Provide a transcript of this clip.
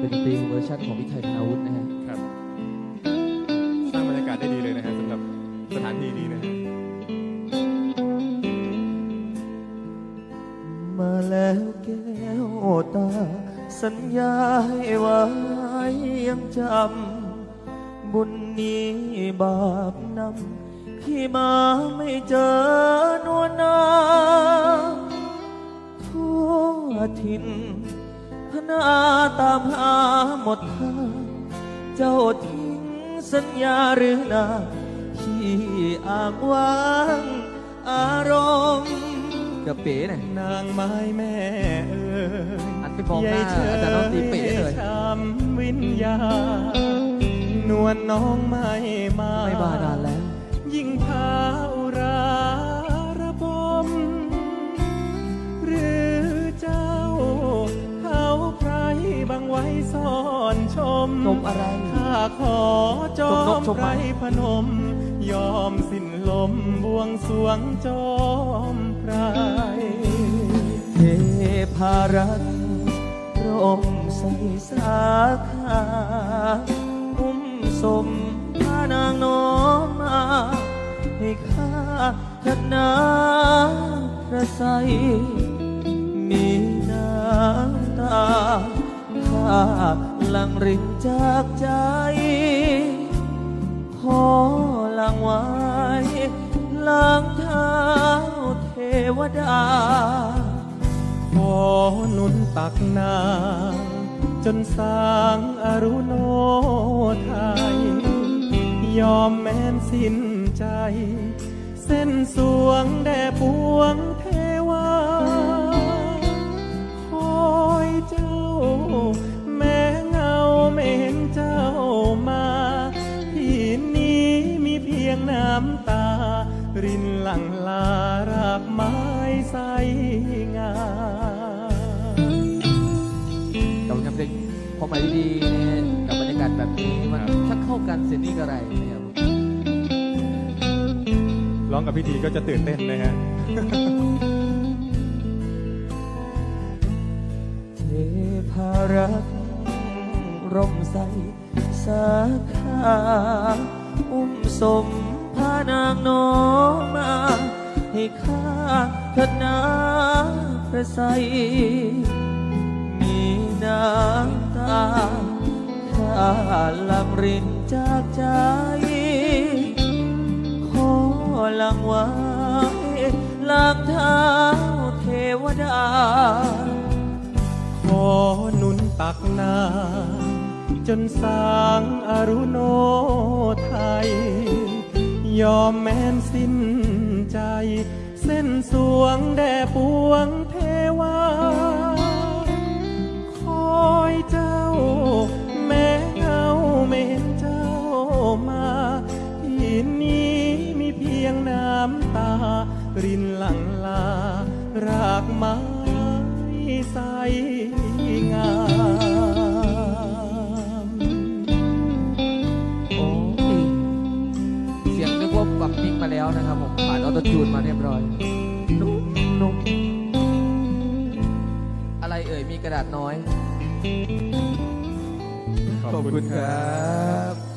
เป็นดนตรีเวอร์ชันของพี่ไทยธนาวุฒินะฮะครับ สร้างบรรยากาศได้ดีเลยนะฮะสำหรับสถานที่นี้นะฮะมาแล้วแก้วตา สัญญาให้ไว้ยังจำ บุญนี้บาปนำที่มาไม่เจอนวลนาทั่วถิ่น พนาตามหาหมดทางเจ้าทิ้งสัญญาหรือนาที่อ้างว้างอารมณ์เดี๋ยวเป๋หน่อยนางไม้แม่เอ๋ยอันไปมองหน้าอาจารย์ดนตรีเป๋เลยช้ำวิญญาณนวลน้องไม่มาไม่มานานแล้ว ยิ่งพาอุรา อะไร ข้าขอจอมไพรพนม ยอมสิ้นลมบวงสวงจอมไพรเทพารักร่มใสสาขาอุ้มสมพานางน้องมาให้ข้าเถิดนาพระใสมีน้ำตาข้า ลังรินจากใจ ขอลังไว้ล้างเท้าเทวดา ขอหนุนตักนางจนสร้างอรุโนไทย ยอมแม้นสิ้นใจ เส้นสวงแด่ปวงเท รินหลังลารากไม้ใสงามกับกับเพลงความหมายดีๆนะฮะกับบรรยากาศแบบนี้มันชักเข้ากันเสียนี่กระไรนะครับร้องกับพิธีก็จะตื่นเต้นนะฮะเทพารักษ์ร่มใสสาขาอุ้มสมพานางน้องมา ให้ข้าเถิดนาพระใสมีน้ำตาข้าลังรินจากใจ ขอหลังไว้ลางเท้าเทวดา ขอหนุนตักน้ำจนสร้างอรุโนไทย ยอมแม้นสิ้น ใจ เส้นสวงแด่ปวงเทวา คอยเจ้า แม้เงาไม่เห็นเจ้ามาที่นี้มีเพียงน้ำตา รินหลังลารากไม้ ผมผ่านออโต้จูนมาเรียบร้อย นุ่มนุ่มอะไรเอ่ยมีกระดาษน้อย ขอบคุณครับ